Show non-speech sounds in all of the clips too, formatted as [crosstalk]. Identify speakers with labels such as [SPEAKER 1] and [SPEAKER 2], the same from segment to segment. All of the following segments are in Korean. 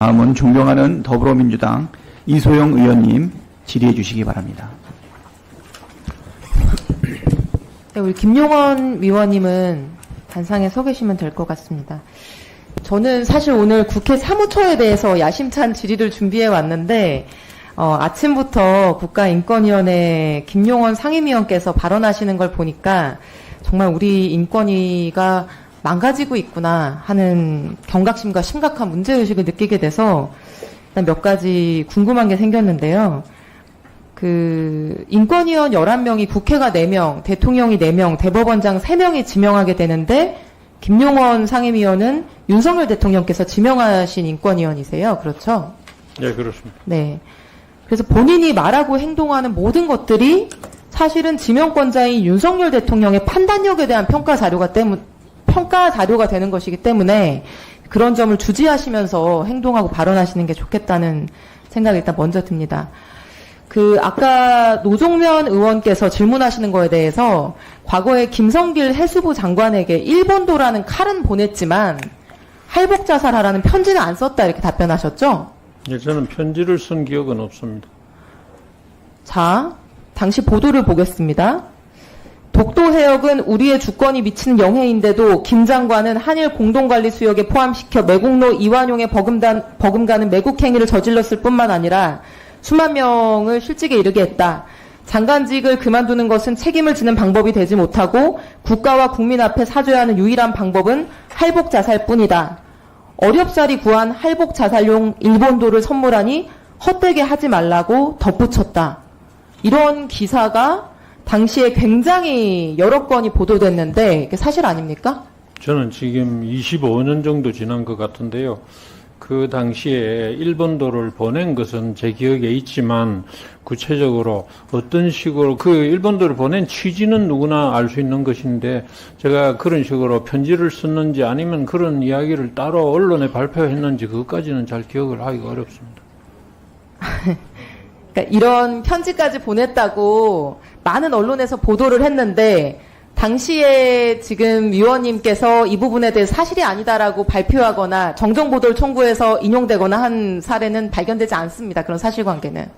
[SPEAKER 1] 다음은 존경하는 더불어민주당 이소영 의원님 질의해 주시기 바랍니다.
[SPEAKER 2] 네, 우리 김용원 위원님은 단상에 서 계시면 될 것 같습니다. 저는 사실 오늘 국회 사무처에 대해서 야심찬 질의를 준비해 왔는데 어, 아침부터 국가인권위원회 김용원 상임위원께서 발언하시는 걸 보니까 정말 우리 인권위가 망가지고 있구나 하는 경각심과 심각한 문제의식을 느끼게 돼서 일단 몇 가지 궁금한 게 생겼는데요. 그 인권위원 11명이 국회가 4명, 대통령이 4명, 대법원장 3명이 지명하게 되는데 김용원 상임위원은 윤석열 대통령께서 지명하신 인권위원이세요. 그렇죠?
[SPEAKER 3] 네, 그렇습니다.
[SPEAKER 2] 네. 그래서 본인이 말하고 행동하는 모든 것들이 사실은 지명권자인 윤석열 대통령의 판단력에 대한 평가 자료가 때문 평가 자료가 되는 것이기 때문에 그런 점을 주지하시면서 행동하고 발언하시는 게 좋겠다는 생각이 일단 먼저 듭니다. 그 아까 노종면 의원께서 질문하시는 거에 대해서 과거에 김성길 해수부 장관에게 일본도라는 칼은 보냈지만 할복 자살하라는 편지는 안 썼다 이렇게 답변하셨죠?
[SPEAKER 3] 예, 저는 편지를 쓴 기억은 없습니다.
[SPEAKER 2] 자, 당시 보도를 보겠습니다. 독도 해역은 우리의 주권이 미치는 영해인데도 김 장관은 한일 공동관리 수역에 포함시켜 매국노 이완용의 버금단, 버금가는 매국 행위를 저질렀을 뿐만 아니라 수만 명을 실직에 이르게 했다. 장관직을 그만두는 것은 책임을 지는 방법이 되지 못하고 국가와 국민 앞에 사죄해야 하는 유일한 방법은 할복 자살 뿐이다. 어렵사리 구한 할복 자살용 일본도를 선물하니 헛되게 하지 말라고 덧붙였다. 이런 기사가 당시에 굉장히 여러 건이 보도됐는데 이게 사실 아닙니까?
[SPEAKER 3] 저는 지금 25년 정도 지난 것 같은데요. 그 당시에 일본도를 보낸 것은 제 기억에 있지만 구체적으로 어떤 식으로 그 일본도를 보낸 취지는 누구나 알 수 있는 것인데 제가 그런 식으로 편지를 썼는지 아니면 그런 이야기를 따로 언론에 발표했는지 그것까지는 잘 기억을 하기가 어렵습니다. [laughs]
[SPEAKER 2] 그러니까 이런 편지까지 보냈다고 많은 언론에서 보도를 했는데 당시에 지금 위원님께서 이 부분에 대해 사실이 아니다라고 발표하거나 정정 보도를 청구해서 인용되거나 한 사례는 발견되지 않습니다. 그런 사실관계는.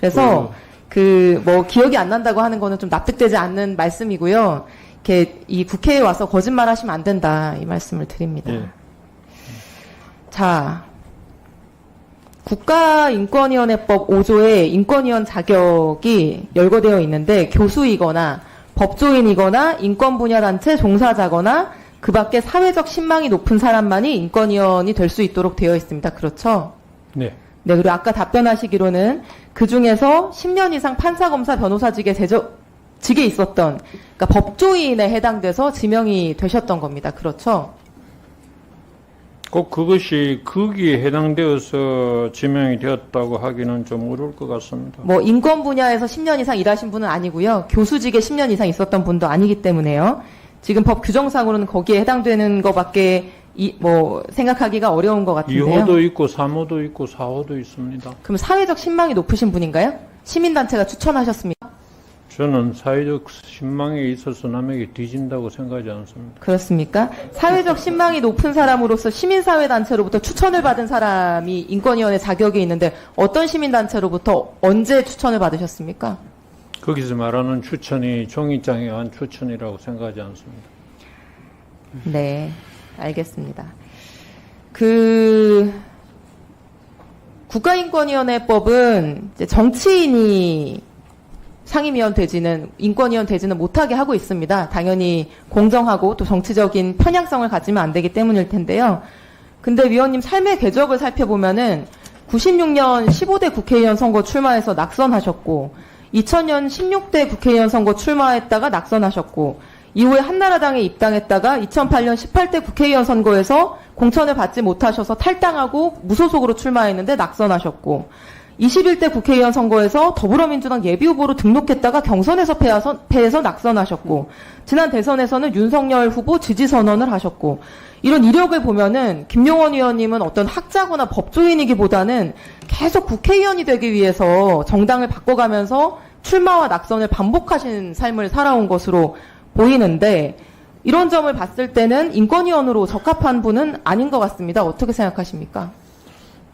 [SPEAKER 2] 그래서 그 뭐 기억이 안 난다고 하는 거는 좀 납득되지 않는 말씀이고요. 이렇게 이 국회에 와서 거짓말 하시면 안 된다 이 말씀을 드립니다.
[SPEAKER 3] 예.
[SPEAKER 2] 자, 국가인권위원회법 5조에 인권위원 자격이 열거되어 있는데 교수이거나 법조인이거나 인권 분야 단체 종사자거나 그 밖에 사회적 신망이 높은 사람만이 인권위원이 될 수 있도록 되어 있습니다. 그렇죠?
[SPEAKER 3] 네.
[SPEAKER 2] 네, 그리고 아까 답변하시기로는 그 중에서 10년 이상 판사, 검사, 변호사직에 제적, 직에 있었던, 그러니까 법조인에 해당돼서 지명이 되셨던 겁니다. 그렇죠?
[SPEAKER 3] 꼭 그것이 거기에 해당되어서 지명이 되었다고 하기는 좀 어려울 것 같습니다.
[SPEAKER 2] 뭐 인권 분야에서 10년 이상 일하신 분은 아니고요. 교수직에 10년 이상 있었던 분도 아니기 때문에요. 지금 법 규정상으로는 거기에 해당되는 것밖에 이, 뭐 생각하기가 어려운 것 같은데요.
[SPEAKER 3] 2호도 있고 3호도 있고 4호도 있습니다.
[SPEAKER 2] 그럼 사회적 신망이 높으신 분인가요? 시민단체가 추천하셨습니까?
[SPEAKER 3] 저는 사회적 신망에 있어서 남에게 뒤진다고 생각하지 않습니다.
[SPEAKER 2] 그렇습니까? 사회적 신망이 높은 사람으로서 시민사회단체로부터 추천을 받은 사람이 인권위원회 자격이 있는데 어떤 시민단체로부터 언제 추천을 받으셨습니까?
[SPEAKER 3] 거기서 말하는 추천이 종이장에 한 추천이라고 생각하지 않습니다.
[SPEAKER 2] 네, 알겠습니다. 그 국가인권위원회법은 정치인이 상임위원 되지는 인권위원 되지는 못하게 하고 있습니다. 당연히 공정하고 또 정치적인 편향성을 가지면 안 되기 때문일 텐데요. 근데 위원님 삶의 궤적을 살펴보면은 96년 15대 국회의원 선거 출마해서 낙선하셨고 2000년 16대 국회의원 선거 출마했다가 낙선하셨고 이후에 한나라당에 입당했다가 2008년 18대 국회의원 선거에서 공천을 받지 못하셔서 탈당하고 무소속으로 출마했는데 낙선하셨고 21대 국회의원 선거에서 더불어민주당 예비후보로 등록했다가 경선에서 패해서, 패해서 낙선하셨고 지난 대선에서는 윤석열 후보 지지 선언을 하셨고 이런 이력을 보면은 김용원 의원님은 어떤 학자거나 법조인이기보다는 계속 국회의원이 되기 위해서 정당을 바꿔가면서 출마와 낙선을 반복하신 삶을 살아온 것으로 보이는데 이런 점을 봤을 때는 인권위원으로 적합한 분은 아닌 것 같습니다. 어떻게 생각하십니까?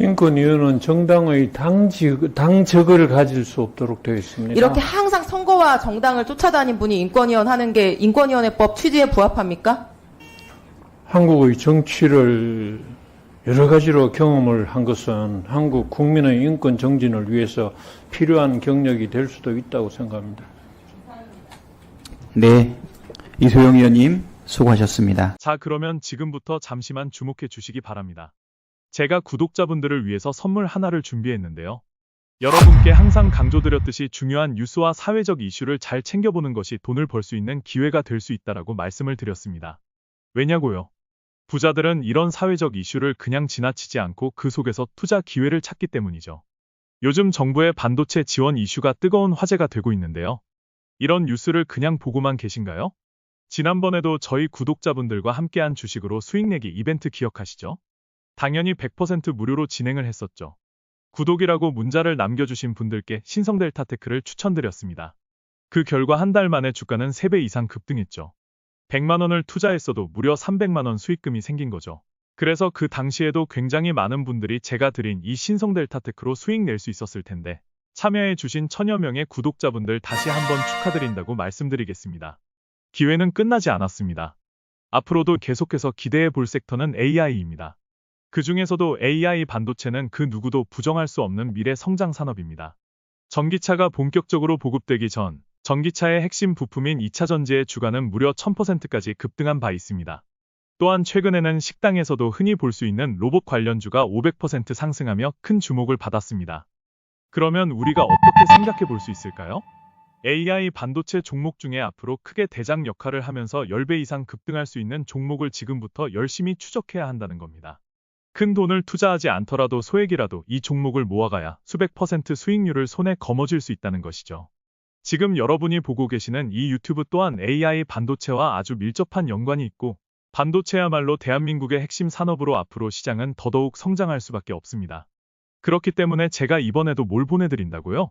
[SPEAKER 3] 인권위원회는 정당의 당직, 당적을 가질 수 없도록 되어 있습니다.
[SPEAKER 2] 이렇게 항상 선거와 정당을 쫓아다닌 분이 인권위원 하는 게 인권위원회법 취지에 부합합니까?
[SPEAKER 3] 한국의 정치를 여러 가지로 경험을 한 것은 한국 국민의 인권 정진을 위해서 필요한 경력이 될 수도 있다고 생각합니다.
[SPEAKER 1] 네. 이소영 의원님, 수고하셨습니다.
[SPEAKER 4] 자, 그러면 지금부터 잠시만 주목해 주시기 바랍니다. 제가 구독자분들을 위해서 선물 하나를 준비했는데요. 여러분께 항상 강조드렸듯이 중요한 뉴스와 사회적 이슈를 잘 챙겨보는 것이 돈을 벌 수 있는 기회가 될 수 있다라고 말씀을 드렸습니다. 왜냐고요? 부자들은 이런 사회적 이슈를 그냥 지나치지 않고 그 속에서 투자 기회를 찾기 때문이죠. 요즘 정부의 반도체 지원 이슈가 뜨거운 화제가 되고 있는데요. 이런 뉴스를 그냥 보고만 계신가요? 지난번에도 저희 구독자분들과 함께한 주식으로 수익 내기 이벤트 기억하시죠? 당연히 100% 무료로 진행을 했었죠. 구독이라고 문자를 남겨주신 분들께 신성델타 테크를 추천드렸습니다. 그 결과 한 달 만에 주가는 3배 이상 급등했죠. 100만 원을 투자했어도 무려 300만 원 수익금이 생긴 거죠. 그래서 그 당시에도 굉장히 많은 분들이 제가 드린 이 신성델타 테크로 수익 낼 수 있었을 텐데 참여해 주신 천여 명의 구독자분들 다시 한번 축하드린다고 말씀드리겠습니다. 기회는 끝나지 않았습니다. 앞으로도 계속해서 기대해 볼 섹터는 AI입니다. 그 중에서도 AI 반도체는 그 누구도 부정할 수 없는 미래 성장 산업입니다. 전기차가 본격적으로 보급되기 전 전기차의 핵심 부품인 2차 전지의 주가는 무려 1000%까지 급등한 바 있습니다. 또한 최근에는 식당에서도 흔히 볼 수 있는 로봇 관련주가 500% 상승하며 큰 주목을 받았습니다. 그러면 우리가 어떻게 생각해 볼 수 있을까요? AI 반도체 종목 중에 앞으로 크게 대장 역할을 하면서 10배 이상 급등할 수 있는 종목을 지금부터 열심히 추적해야 한다는 겁니다. 큰 돈을 투자하지 않더라도 소액이라도 이 종목을 모아가야 수백 퍼센트 수익률을 손에 거머쥘 수 있다는 것이죠. 지금 여러분이 보고 계시는 이 유튜브 또한 AI 반도체와 아주 밀접한 연관이 있고 반도체야말로 대한민국의 핵심 산업으로 앞으로 시장은 더더욱 성장할 수밖에 없습니다. 그렇기 때문에 제가 이번에도 뭘 보내드린다고요?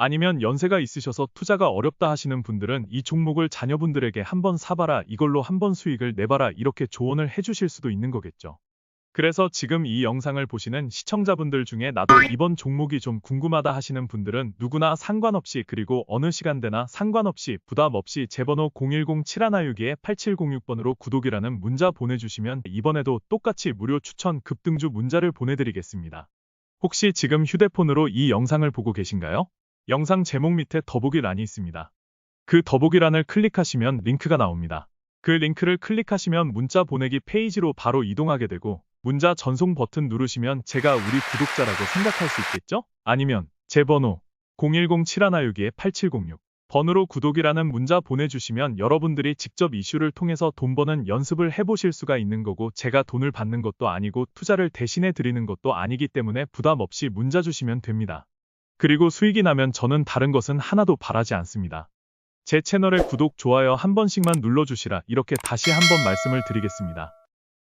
[SPEAKER 4] 아니면 연세가 있으셔서 투자가 어렵다 하시는 분들은 이 종목을 자녀분들에게 한번 사봐라 이걸로 한번 수익을 내봐라 이렇게 조언을 해주실 수도 있는 거겠죠. 그래서 지금 이 영상을 보시는 시청자분들 중에 나도 이번 종목이 좀 궁금하다 하시는 분들은 누구나 상관없이 그리고 어느 시간대나 상관없이 부담 없이 제 번호 010-7162-8706번으로 구독이라는 문자 보내주시면 이번에도 똑같이 무료 추천 급등주 문자를 보내드리겠습니다. 혹시 지금 휴대폰으로 이 영상을 보고 계신가요? 영상 제목 밑에 더보기란이 있습니다. 그 더보기란을 클릭하시면 링크가 나옵니다. 그 링크를 클릭하시면 문자 보내기 페이지로 바로 이동하게 되고 문자 전송 버튼 누르시면 제가 우리 구독자라고 생각할 수 있겠죠? 아니면 제 번호 010-7162-8706 번호로 구독이라는 문자 보내주시면 여러분들이 직접 이슈를 통해서 돈 버는 연습을 해보실 수가 있는 거고 제가 돈을 받는 것도 아니고 투자를 대신해 드리는 것도 아니기 때문에 부담 없이 문자 주시면 됩니다. 그리고 수익이 나면 저는 다른 것은 하나도 바라지 않습니다. 제 채널에 구독, 좋아요 한 번씩만 눌러주시라 이렇게 다시 한번 말씀을 드리겠습니다.